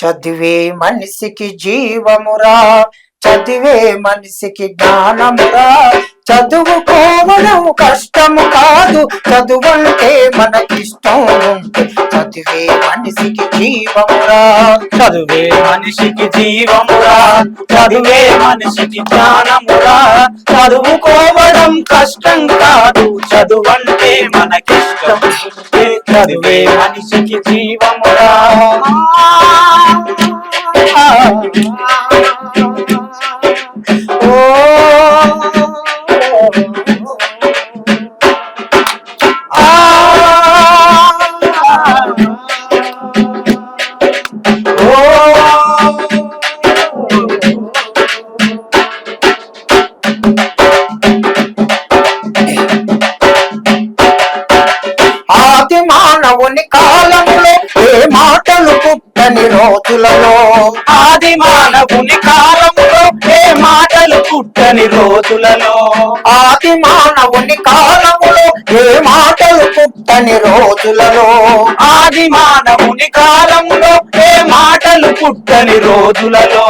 చదివే మనిషికి జీవమురా చదివే మనిషికి జ్ఞానమురా. చదువుకోవడం కష్టము కాదు చదువంటే మనకిష్టం. ఉంటే చదివే మనిషికి జీవమురా. చదువే మనిషికి జీవమురా చదువే మనిషికి జ్ఞానమురా. చదువుకోవడం కష్టం కాదు చదువంటే మనకిష్టం. చదివే చదువే మనిషికి జీవమురా. subscribe రోజులలో ఆది మానవుని కాలములో ఏ మాటలు పుట్టని రోజులలో? ఆది మానవుని కాలములో ఏ మాటలు పుట్టని రోజులలో? ఆది మానవుని కాలములో ఏ మాటలు పుట్టని రోజులలో?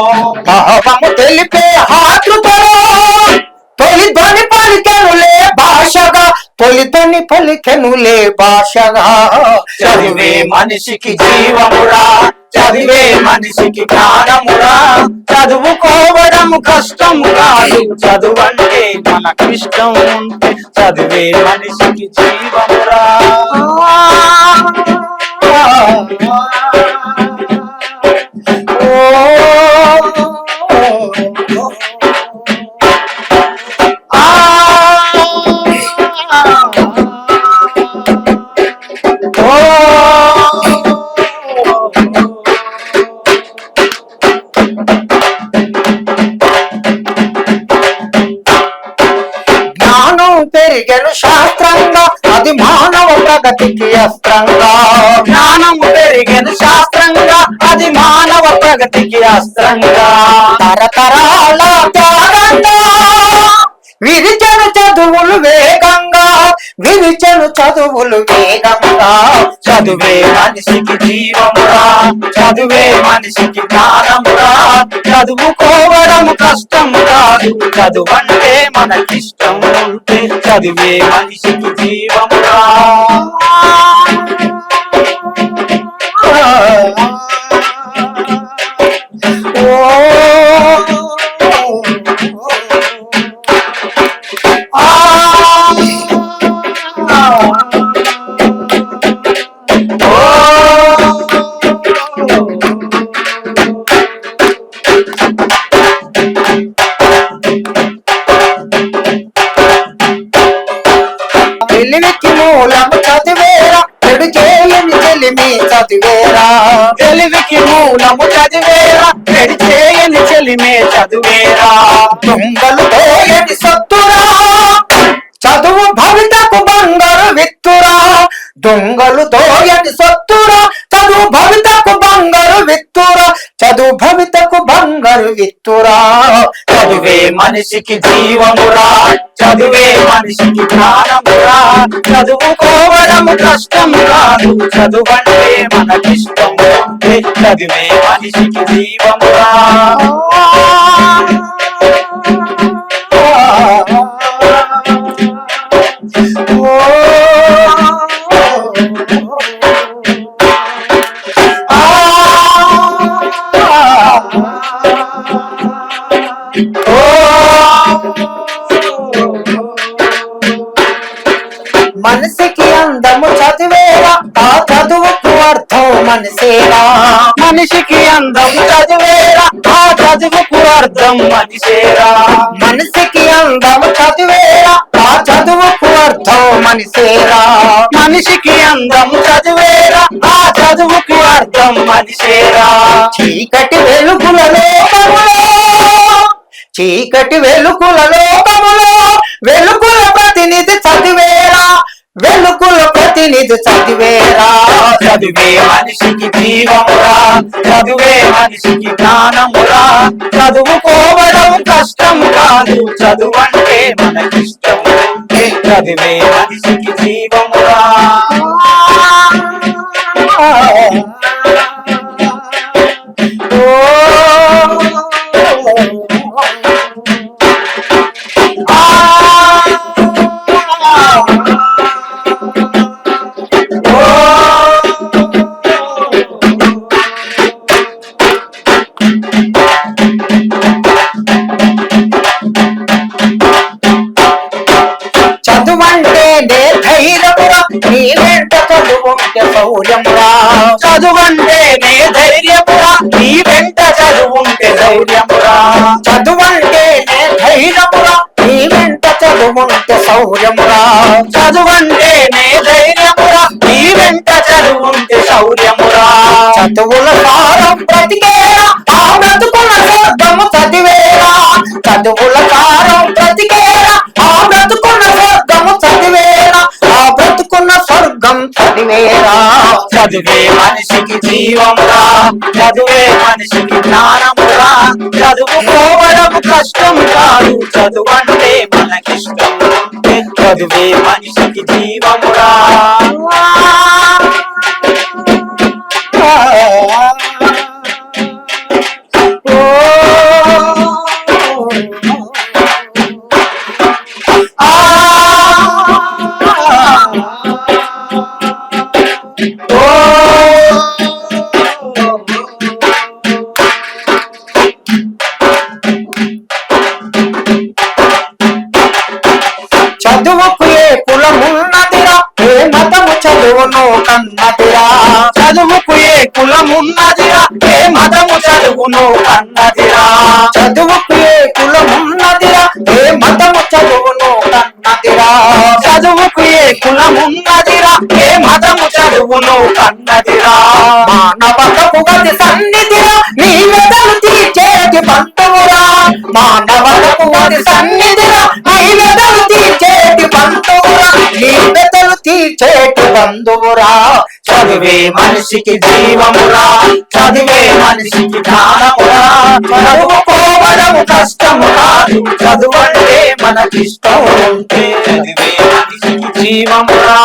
భావము తెలిపే ఆతృతలో తొలి ధ్వని పలికెనులే భాషగా తొలి ధ్వని పలికెనులే భాషగా. చదివే మనిషికి జీవమురా చదివే మనిషికి జ్ఞానమురా. చదువుకోవడం కష్టం కాదు. చదువంటే మనకిష్టం ఉంటే చదివే మనిషికి జీవమురా. పెరిగెను శాస్త్రంగా అది మానవ ప్రగతికి అస్త్రంగా. జ్ఞానము పెరిగిన శాస్త్రంగా అది మానవ ప్రగతికి అస్త్రంగా. తరతరాల త్యాగంగా విరిచను చదువులు వేగంగా విరిచను చదువులు వేగంగా. చదువే మనిషికి జీవమురా. చదువే మనిషికి జ్ఞానమురా. చదువుకోవడం కష్టం కాదు చదువంటే మనకిష్టం ఉంటే చదివే మనిషికి జీవమురా. చదివేరా? తెలివికి మూలము చదివేరా? పెడి చేయని చెలిమే చదివేరా? దొంగలు పోయటి సత్తురా? చదువు భవితకు బంగారు విత్తురా? దొంగలు తోయటి సత్తురా? చదువు భవితకు బంగారు విత్తురా? చదువు భవిత విత్తురా చదువే మనిషికి జీవమురా. చదువే మనిషికి జ్ఞానమురా చదువుకోవడం కష్టం కాదు చదువంటే మనకిష్టము చదివే మనిషికి జీవమురా. మనసేరా. మనిషికి అందం చదివేరా. ఆ చదువుకు అర్థం మనిషేరా. మనిషికి అందం చదివేరా. ఆ చదువుకు అర్థం మనిషేరా. మనిషికి అందం చదివేరా. ఆ చదువుకు అర్థం మనిషేరా. చీకటి వెలుగుల లోకములో చీకటి వెలుగుల లోకములో వెలుగుల ప్రతినిధి చదివేరా? చదివే మనిషికి జీవమురా. చదువే మనిషికి జ్ఞానమురా. చదువుకోవడం కష్టం కాదు. చదువంటే మనకిష్టం చదివే మనిషికి జీవమురా. ఉంటే శౌర్యమురా చదువంటేనే ధైర్యమురా. నీ వెంట చదువుంటే ధైర్యమురా చదువంటేనే ధైర్యమురా. నీ వెంట చదువుంటే శౌర్యమురా చదువంటేనే ధైర్యమురా. నీ వెంట చదువుంటే శౌర్యమురా చదువుల సారం బ్రతికేరా ఆ బ్రతుకుల స్వర్గము చదివేరా చదువు చదివేరా చదువే మనిషికి జీవమురా చదువే మనిషికి జ్ఞానంరా చదువుకోవడం కష్టం కాదు చదువంటే మనకిష్టం. చదువే మనిషికి జీవమురా చదువుకు ఏ కులమున్నదిరా. ఏ మతము చదువును కన్నదిరా. చదువుకు ఏ కులమున్నదిరా. ఏ మతము చదువును కన్నదిరా. చదువుకు ఏ కులమున్నదిరా. ఏ మతము చదువును కన్నదిరా. చదువుకు ఏ కులమున్నదిరా. ఏ మతము చదువును కన్నదిరా. మానవతకు గది సన్నిధిరా. నీ మెదలు తీర్చేది బంధువురా. మానవతకు గది సన్నిధిరా. తీర్చేటి బంధువురా చదివే మనిషికి జీవమురా చదివే మనిషికి జ్ఞానమురా. చదువుకోవడము కష్టము కాదు చదువంటే మనకిష్టం ఉంటే చదివే మనిషికి జీవమురా.